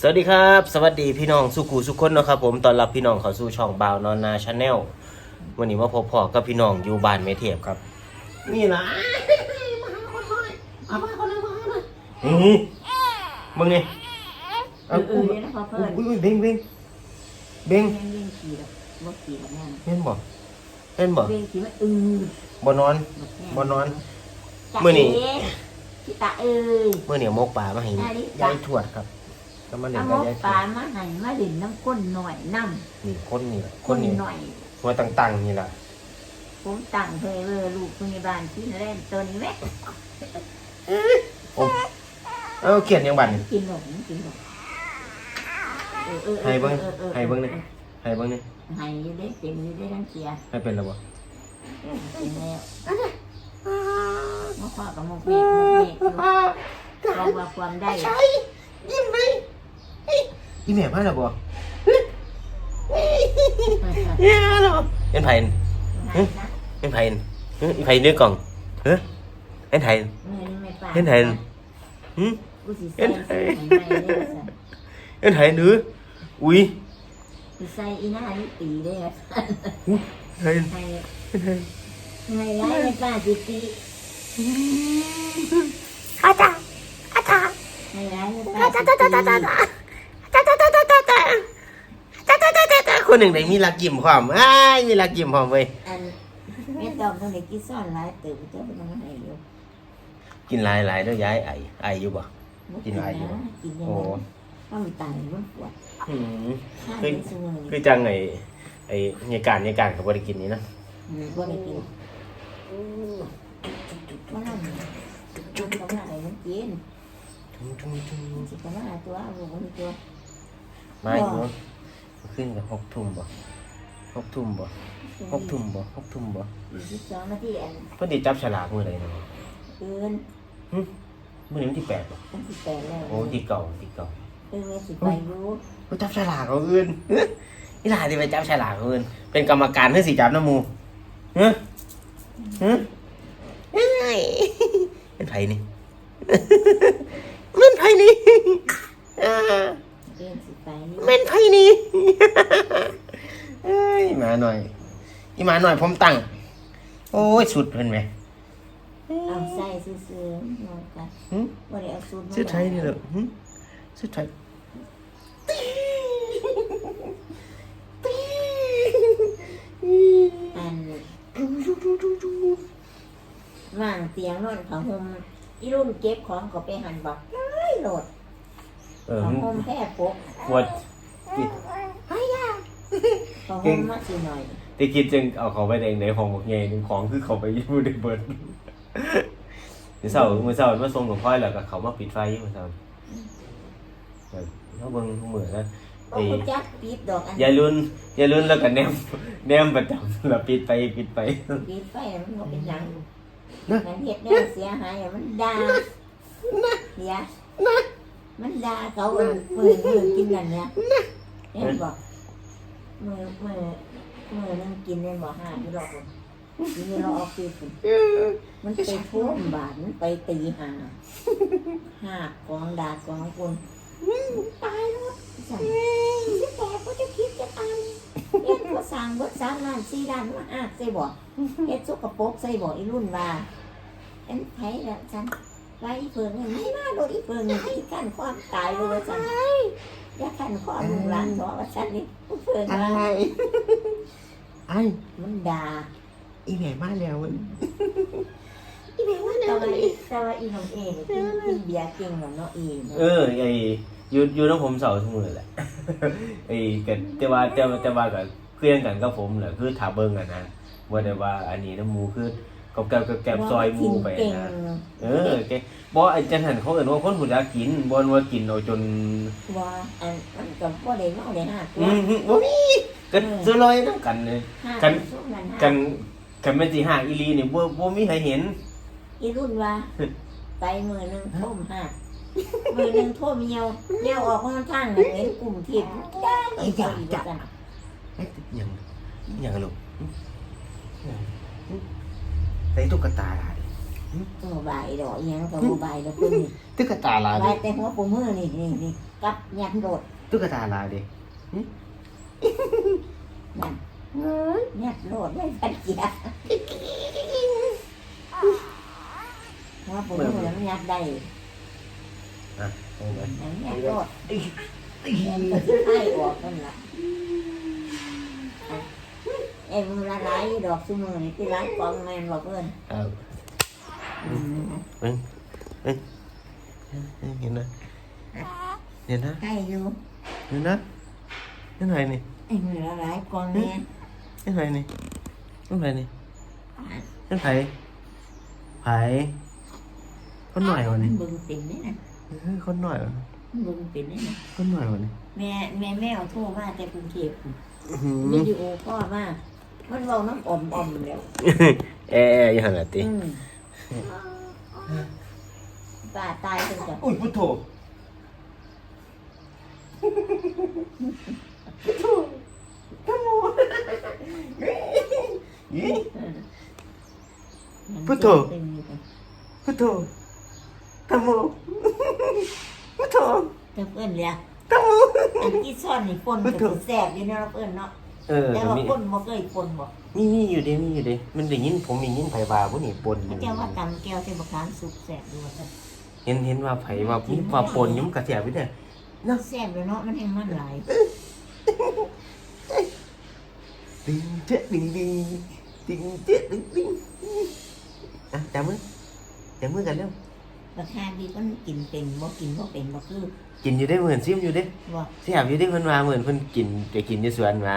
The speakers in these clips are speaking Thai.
สวัสดีครับ สวัสดีพี่น้องสุขูสุขคนเนาะครับผมตอนรับพี่น้องเข้าสู่ช่องบ่าวนอนนาชาแนลวันนี้มาพบพอกับพี่น้องอยู่บ้านเมเทพครับ นี่นะอือมึงนี่เออเออเนี่ยนะพอเพิ่นอุ้ยเบงเบงเบงยังยิงขี่แบบบ่ขี่แบบนั้นเห็นบ่เห็นบ่เวงขี่ว่าอือบ่นอนแบบแบ่นอนจ๊ะมื้อนี้เอ๊ะพี่ตาเอ้ย เมื่อเหนียวมกป่ามาให้ได้ดิยายทวดครับ ก็มาเล่เอานหมกับกยายทปวลาดมาให้มาเล่นน้ำก้นหน่อยน้นี่คนนี่แหละำคนนี่หน่อย หัวตั้งๆนี่แหละผมตั้งเพยเวอร์ลูกพยาบาลที่เล่นตัวนี้แหละโอ้เออเขียนยังบัดนี่ กินหนมกินหนมเออเออออให้เบิ่งออออให้เบิ่งนี่ให้เบิ่งนี่ให้อยู่ได้เต็มอยู่ได้ทั้งเสียให้เป็นแล้วบ่เออเป็นแล้วมาขอกับหมกเมฆหมกเมฆอยู่ลองว่าความได้ยิ้มไหม อีแม่มาแล้วบ่เย้แล้วเป็นไผเป็นไผเฮ้ยอีไผนึกกล่องเฮ้ยเป็นไผเงินไม่ปาเห็นไผหึกูสิใส่ใส่ให้ไม่ได้อสันเป็นไผหรืออุ้ยสิใส่อีหน้านี่ตีได้อสันเฮ้ยให้เป็นไผให้ร้ายไม่ป้าสิตีอาจารย์อาจารย์ให้ร้ายไม่ป้าอาสิจารย์อาจารย์อาจารย์อาจารย์อาจารย์อาจารย์อาจารย์อาจารย์อาจารย์อาจารย์อาจารย์คนหนึ่งได้มีลักยิ้มพร้อมอ้ายมีลักยิ้มพร้อมเว้ยอันแม่ตอมต้องได้กินซ่อนร้ายเติบเจ้าเป็นยังไงอยู่กินหลายหลายๆแล้วย้ายไอไออยู่บ่กินหลายอยู่กินยังโอ้ไงว่ามันตายมันปวดอืมข้างคือในสมองคือจังไอไอเหตุการณ์เหตุการณ์เขาบ่ได้กินนี่นะบ่ได้กินมันนั่นจุกๆมันอะไรมันกินทุ่งทุ่งทุ่งมันสิกมาตัวลูกมันตัว มาอีกเนาะขึ้นกับหกทุ่มบ่หกทุ่มบ่หกทุ่มบ่หกทุ่มบ่สี่สิบสองนาทีอันเพิ่นสิจับฉลากมื้อใดเนาะเกินมื้อนี้วันที่แปดบ่มันสิแปดแล้วโอ้ที่เก่าที่เก่าเออสิไปอยู่ไปจับฉลากเขาอื่นนี่หลานที่ไปจับฉลากเขาอื่นเป็นกรรมการให้สีจับน้ำหมูเฮ้ยเฮ้ยเฮ้ยเป็นไผนี่เป็นไผนี่อ่า เกินสิไปอยู่เป็นไผนี่ เอ้ยมาหน่อยอีมาหน่อยผมตั้ง โอ้ยสุดเพิ่นไหมเอาใส่ซื่อๆนอนกันหึบ่ได้เอาสูตรมาสุดไทยนี่เหรอหึสุดไทยอันว่างเตียงนอนของห่มอีรุ่นเก็บของก็ไปหันบอกได้โหลด เออของมึงห่มแค่ปกปวดของห่มมาสิหน่อยที่คิดจึงเอาเขาไปในในห้องบอกไงหนึ่งของคือเขาไปอยูในเบิร์ดมือเสาร์มือเสาร์มาส่งหลวงพ่อแล้วก็เขามาปิดไฟมือเสาร์แบบเขาเบิ่งเหมือนนะโอ้ยจักปิดดอกอันยายรุ่นยายรุ่นแล้วก็แนมแนมประจำแล้วปิดไปปิดไปปิดไฟมันก็เป็นหยังนะมันเฮ็ดแนวเสียหายอะมันด่าเสีย มันด่าเขาเอิ้นมือมือกินนั่นเนี่ยเห็นบอกมือมือมือนึงกินได้บ่ห้าที่ดอกกินอยู่รอออฟฟิศพุ่นมันไปทุ่มบาทมันไปตีหาห้ากองดากองคนตายแล้วสั่นสิแตกก็จะคิดจะตายเอ็ดก็สั่งเบิดสามล้านสี่ล้านมาอ้าใส่บ่เอ็ดสุกปรกใส่บ่อีรุ่นว่าเอ็นไผละฉัน ไล่อีเพิ่งไม่มาโดนอีเพิ่งที่ขั้นความตายเลยว่าฉันอย่าขั้นความลูกหลานสอว่าฉันนี่อีเพิ่งอะไรว่าไอ้มันด่าอีแม่มาแล้วมันแต่ว่าอีแต่ว่าอีน้องเองกินกินเบียร์เก่งกว่าน้องเองเออไอ้อยูอยูน้องผมเสาร์ทุกมือแหละไอ้กันแต่ว่าแต่ว่าแต่ว่ากับเคลื่อนกันกับผมแหละคือถาเบิ้งกันนะว่าแต่ว่าอันนี้น้ำหมูคือ กับแกบกับแกบซอยหมูไปเก่งนะเออแกบอกไอ้จันหันเขาเอ่นว่าคนหูจักกินบอนว่ากินเอาจน ว่าอันมันก็บ่ได้เมาได้ห้าตัอืวมบ่มีกันซื้อลอยน้ำกันเลย ห้ากัน ช่วงนั้นกัห้านกันเป็นสีหางอีหลีนี่บ่บ่มีใครเห็น อีรุ่นว่าไปมือหนึงท่มห้ามือหนึงท่มเหี่ยวเหี่ยวออกข้างทางน่ะเห็นกลุ่มทิพย์ได้ไอ้ยาจ้ะเอ๊ะยังยังลูกใส่ ตุ๊กตาลายตัวใบดอกยังตัวใบดอกคุณตุ๊กตาลายใบแต่หัวปูมือนี่นี่นี่กับยันโดดตุ๊กตาลายดิยันเฮ้ยยันโดดไม่พันเจียหัวปูมือมันยันได้อะโอ้ยยันโดดยันโดดให้ออกนั่นแหละ ลายกองแมนเห็นไหนนี่เห็นไหนนี่เห็นไผไผคนหน่อยวะมันี่นเบึงติ่มนี่นะเออคนหน่อยวะมันเบึงติ่มนี่นะคนหน่อยวะนี่แม่แม่แม่เอาโทรมาแต่กรุงเทพอื้อหืวิอดีโอพ่อมา มันเบาน้ำอมอมแล้วแอร์อยู่หั่นน่ะติอืมป้าตายจังจ้ะอุ้ยพุทโธยี่ พุทโธเต็มอยู่จ้ะพุทโธตะโมพุทโธ แต่เพื่อนเลยตะโม อันที่ซ่อนนี่ปนก็คือแสบอยู่เนาะเพื่อนเนาะ เออแต่ว่ามีปนบ่เคยปนบ่มีมีอยู่เด้มีอยู่เด้มันได้ยินผมได้ยินไผว่าผู้นี่ปนอยู่ เจ้าว่าตำแก้วใส่บักขามสุกแสบอยู่ว่าซั่นเห็นเห็นว่าไผว่ามีว่าปนอยุ่มนกระเทียบไปเด้อแสบเลยเนาะมันแห้งมันหลายดึงเจ๊ดึงดึงดึงเจ๊ดึงดึงอะจับมือจับมือกันเร็วราคาดีก็กินเป็นบ่กินบ่เป็นบ่คือกินอยู่ได้เหมือนซิมอยู่ได้บ่เสียบอยู่ได้เพิ่นว่าเหมือนเพิ่นกินไปกินอยู่สวนมา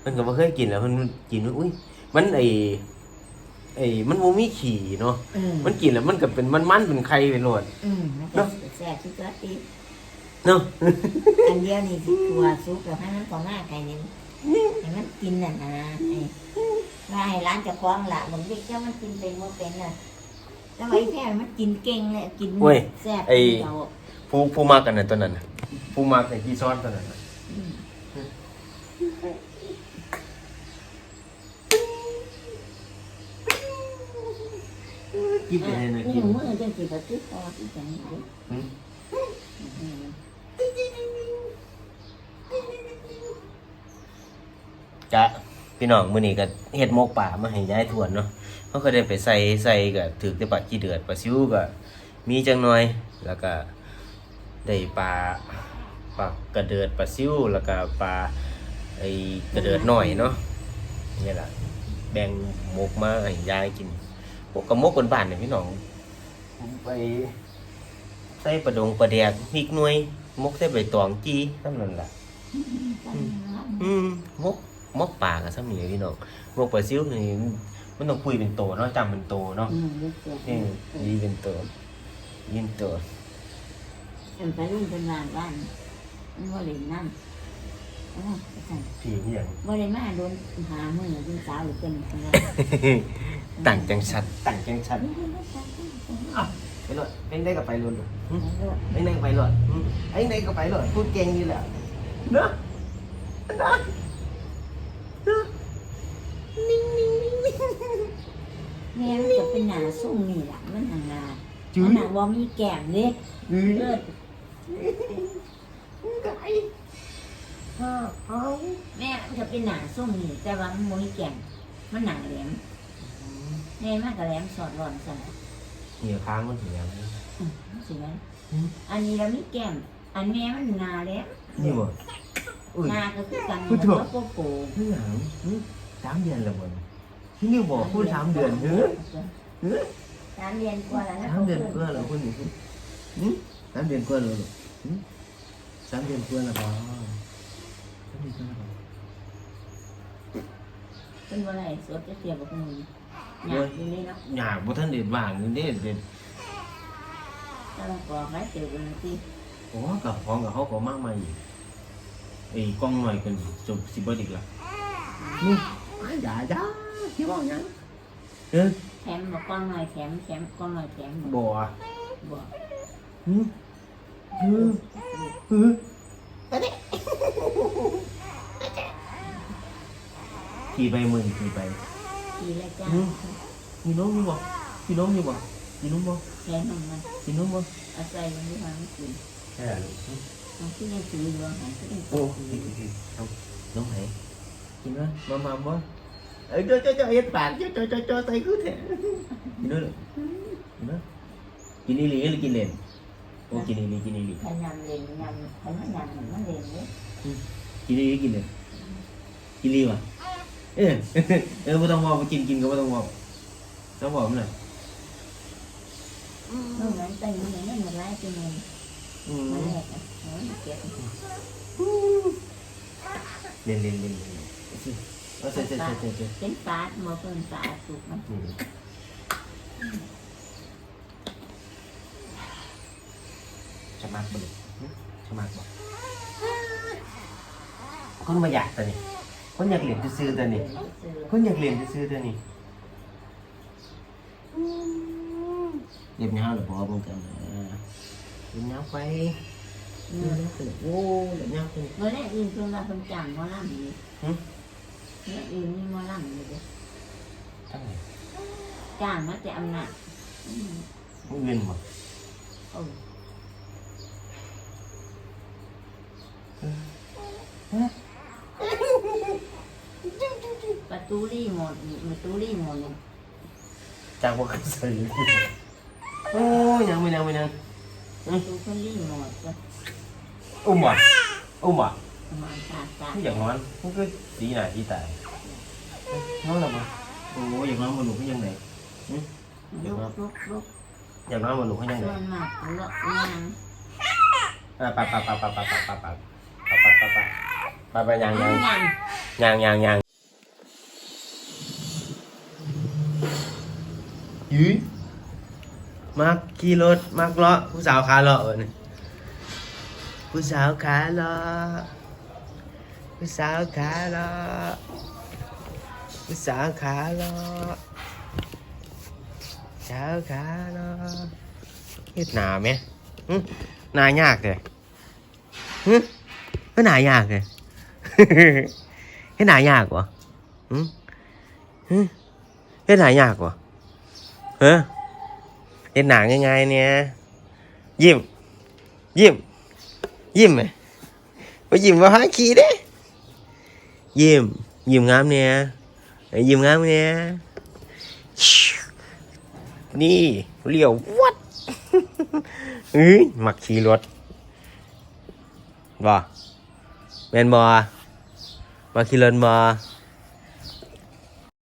เพิ่นก็บ่เคยกินแล้วเพิ่นกินอุ้ยมันไอ้ไอ้มันบ่มีขี้เนาะอืมมันกินแล้วมันก็เป็นมันๆเป็นไข่ไปโลดอืมมันก็แสบที่ตัวตีเนาะ อันเดียวนี่สิตัวซุปแล้วให้มันของหน้าไก่นี่ให้มันกินน่ะนะไอ้ว่าให้ร้านจะคล้องละบางทีเจ้ามันกินเป็นบ่เป็นน่ะแต่ว่าไอ้แพ้มันกินเก่งเลยกินแซ่บเราผู้ผู้มากันน่ะตัวนั้นน่ะผู้มาไอ้ที่ซ้อนตัวนั้นน่ะ กินไปเลยนะกินมมือจังสิบ่ติดคอที่จังนี่อืม จะพี่น้องมื้อนี้ก็เฮ็ดหมกป่ามาให้ยายทวนเนาะเขาก็ได้ไปใส่ใส่ก็ถือแต่ปลาขี้เดือดปลาซิวก็มีจังหน่อยแล้วก็ได้ปลาปลากระเดิดปลาซิวแล้วก็ปลาไอ้กระเดิดหน่อยเนาะนี่ล่ะแบ่งหมกมาให้ยายกิน พวกกับหมกคนบ้านเนี่ยพี่น้องไปใส่ปลาดงปลาแดกพริกหน่วยหมกใส่ใบตองจีเท่านั้นล่ะอืมมกมกป่ากับซ้ำนี่พี่น้องมกปลาซิวนี่มันต้องคุยเป็นโตเนาะจำเป็นโตเนาะอืมรู้สึกนี่ยีเป็นโตยินโตอันไปรุ่นเป็นบ้านบ้านมันบ่ได้นั่นอ๋อสั่น ผีเหี้ยงบ่ได้มาโดนหามือจนสาวหรือเป็นอะไรต่างจังชัดต่างจังชัดไปหลดเป็นได้กับไปหลดไอ้ไหนก็ไปหลดอืมไอ้ไหนก็ไปหลดพูดเก่งนี่แหละเนาะเนาะเนาะนิ่งนิ่งนิ่งนิ่งแม่มันจะเป็นหนาสุ่มนี่ล่ะมันหางหนาจุ๊มัยนหนาบ่มีแก้มเด้อืมเลิศไก่ ห้าเอาแม่มันจะเป็นหนาสุ่มนี่แต่ว่ามันบ่มีแก้มมันหนาแหลมแม่มันก็แหลมสอดร้อนสั่นเหนียวค้างมันถึงยังอืมสิแม่อืมอันนี้เรามีแก้มอันแม่มันหนาแหลมนี่บ่อุ้ยหนาก็คือกันพูดแล้ถูวกก็โกโก้เพิ่งหลังสามเดือนแล้วบ่นที่นี่บอกพูดสามเดือนเฮ้ยเฮ้ยสามเดือนกว่าแล้วนะสามเดือนกว่าแล้วคุณนี่หืมสามเดือนกว่าแล้วลูกหืมสามเดือนกว่าแล้วบ่สามเดือนกว่าแล้วบ่ เป็นว่าไรสดจะเสียบกับมืออยากอยู่นี่เนาะอยากบ่ทันเด็ดว่างนี่เด้เด็ดถ้าเราบอกไว้เจอกันที่โอ้กับของกับเขาก็มากมายอีกไอ้กล้องหน่อยกันจบสิบ่อีกละนี่อย่าอย่าที่ว่าหยังเออแถมบอกก้อนหน่อยแถมแถมก้อนหน่อยแถมบ่อะบอกหืมหืม หืมขี่ไปมือขี่ไปทีละจ้าอืมมีน้องอยู่บ่มีน้องอยู่บ่กินนุ่มบ่แค่นมมันกินนุ่มบ่เอาใจมันด้วยความกินใช่ลูกมันที่ยังถือดวงหายที่ยังโอ้เอาน้องไหนกินวะมามาบ่เอ้ยเจ้าเจ้าเจ้าเฮ็ดปากเจ้าเจ้าเจ้าเจ้าใส่คือแท้กินด้วยลูกกินด้วยกินอีหลีหรือกินเล่นโอ้กินอีหลีกินอีหลีพยายามเล่นยำพยายามมันมันเล่นเนี่ยกินอีหลีกินเล่นกินอีหลีวะ เออเออไม่ต้องบอกกินกินก็ไม่ต้องบอกต้องบอกมันเลยเมื่อนั้นตีมันเนี่ยมันไล่จนมันอืมมันแหลกอะมันเจ็บเล่นเล่นเล่นเล่นเอาใส่ใส่ใส่ใส่ใส่เป็นปลาหมอเป็นปลาสุกมันอืมสมัครบ่เลยสมัครบ่คนมาอยากตัวนี้ คนอยากเรียนซื้อๆตัวนี้ซื้อคนอยากเรียนซื้อๆตัวนี้เรียบยาหรือพอเหมือนกันเรียบยาไปเรียบยาวไปโอ้เรียบยาวไปเมื่อนี้อื่นคือเราเป็นจังมอลำนี่หึเนี่ยอื่นนี่มอลำนี่เด้ทั้งไหนจางมาแต่อำนาจมึงเรียนบ่โอ้ ประตูรีโมทนี่ประตูรีโมทนี่จ้างบ่เคยซื้อโอ้ยยังไม่ยังไม่ยังประตูคนรีโมทก็อุ้มบ่อุ้มบ่มาตาตาไม่อยากนอนมันก็สีหน้าสีตายนอนหรอบ่โอ้ยอยากนอนบนหนูก็ยังไงลุกลุกลุกอยากนอนบนหนูก็ยังไงส่วนมากเลาะยางอะไปไปไปไปไปไปไปไปไปไปไปไปไปไปยังยังยางยังยังยัง ยื้อมักขี่รถมักเลาะผู้สาวขาเลาะเออนี่ผู้สาวขาเลาะผู้สาวขาเลาะผู้สาวขาเลาะสาวขาเลาะเฮ็ดหนาไหมหึหนายากเลยหึก็หนายากเลยเฮ็ดหนายากวะหึหึเฮ็ดหนายากวะ เฮ้ยเฮ็ดหนาง่ายๆเนี่ย ยิ้ม ยิ้ม ยิ้มไหมว่ายิ้มว่าหาขี้เด้ยิ้ม ยิ้มงามเนี่ยยิ้มงามเนี่ยนี่เลี้ยววัดเอ้ยมักขี่รถบ่แมนบ่มาขี่รถมา